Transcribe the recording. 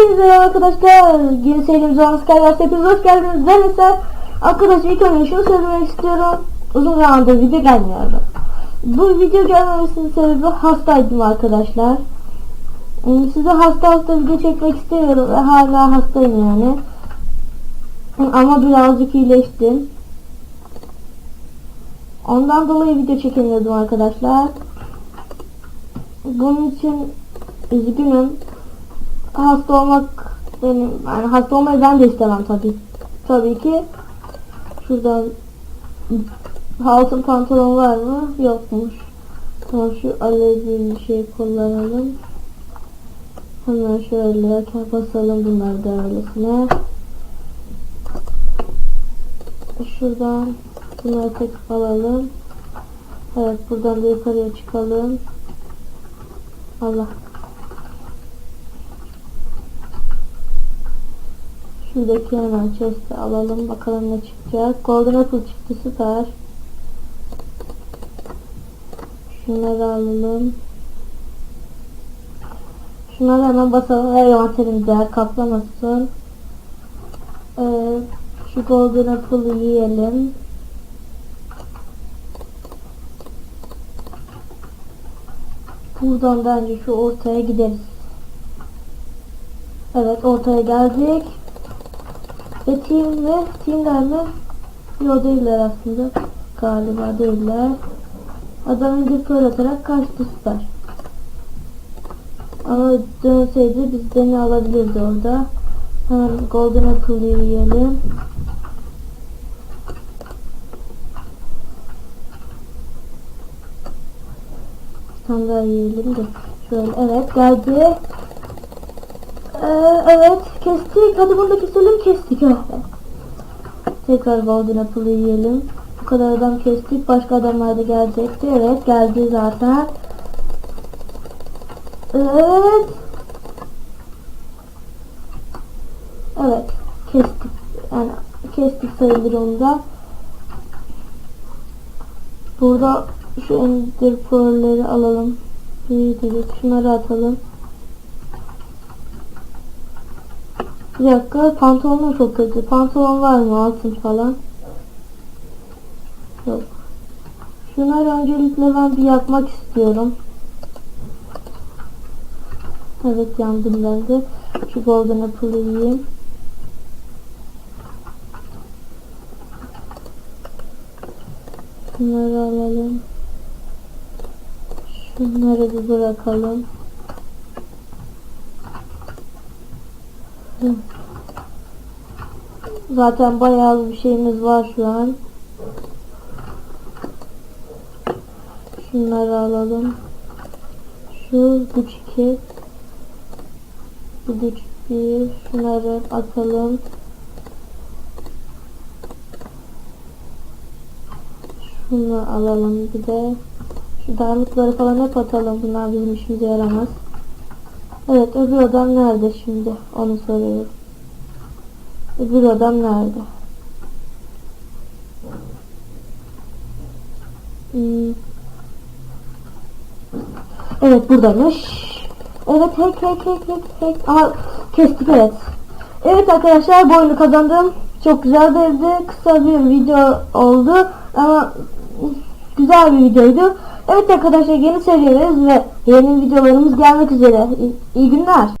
Hepinize arkadaşlar. Yeni serimiz olan Skywars hepiniz hoş geldiniz. Ben ise arkadaşlar ilk önce şunu söylemek istiyorum. Uzun zamandır video gelmiyordu. Bu video gelmemesinin sebebi hastaydım arkadaşlar. Hmm, Size hasta hasta video çekmek istemiyorum ve hala hastayım yani. Hmm, Ama birazcık iyileştim. Ondan dolayı video çekemiyordum arkadaşlar. Bunun için üzgünüm. Hasta olmak benim yani hasta olmayı ben de istemem tabii. Tabii ki. Şuradan altın pantolon var mı? Yokmuş. Tamam şu alevli bir şey kullanalım. Hemen şöyle basalım bunları da öylesine. Şuradan bunları tek alalım. Evet buradan da yukarıya çıkalım. Allah. Şuradaki hemen chest'i alalım. Bakalım ne çıkacak. Golden Apple çıktı süper. Şunları alalım. Şunları hemen basalım. Her envanterimizde kaplamasın. Ee, şu Golden Apple'ı yiyelim. Buradan bence şu ortaya gideriz. Evet ortaya geldik. Ve team ve teamler mi? Yok değiller aslında. Galiba değiller. Adam bir pearl atarak kaçtı süper. Ama dönseydi biz de ne alabilirdi orada. Hemen golden apple yiyelim. Daha yiyelim de. Şöyle evet geldi. Ee, evet kestik. Hadi bunu da. Kestik. Evet. Tekrar golden apple yiyelim. Bu kadar adam kestik. Başka adamlar da gelecekti. Evet geldi zaten. Evet. Evet. Kestik. Yani kestik sayılır onu da. Burada şu ender pearl'leri alalım. Bir dedik. Şunları atalım. Bir dakika pantolonlar çok kötü. Pantolon var mı altın falan? Yok. Şunları öncelikle ben bir yakmak istiyorum. Evet yandım ben de. Şu golden apple'ı yiyeyim. Şunları alalım. Şunları bir bırakalım. Hı. Zaten bayağı bir şeyimiz var şu an. Şunları alalım. Şu güç 2. Bu güç 1. Şunları atalım. Şunu alalım bir de. Şu darlıkları falan hep atalım. Bunlar bizim işimize yaramaz. Evet öbür adam nerede şimdi? Onu soruyorum. Öbür adam nerede? Hmm. Evet buradaymış. Evet hack hack hack hack hack. Aha kestik evet. Evet arkadaşlar bu oyunu kazandım. Çok güzel değildi. Kısa bir video oldu. Ama güzel bir videoydu. Evet arkadaşlar yeni serilerimiz ve yeni videolarımız gelmek üzere. İyi, iyi günler.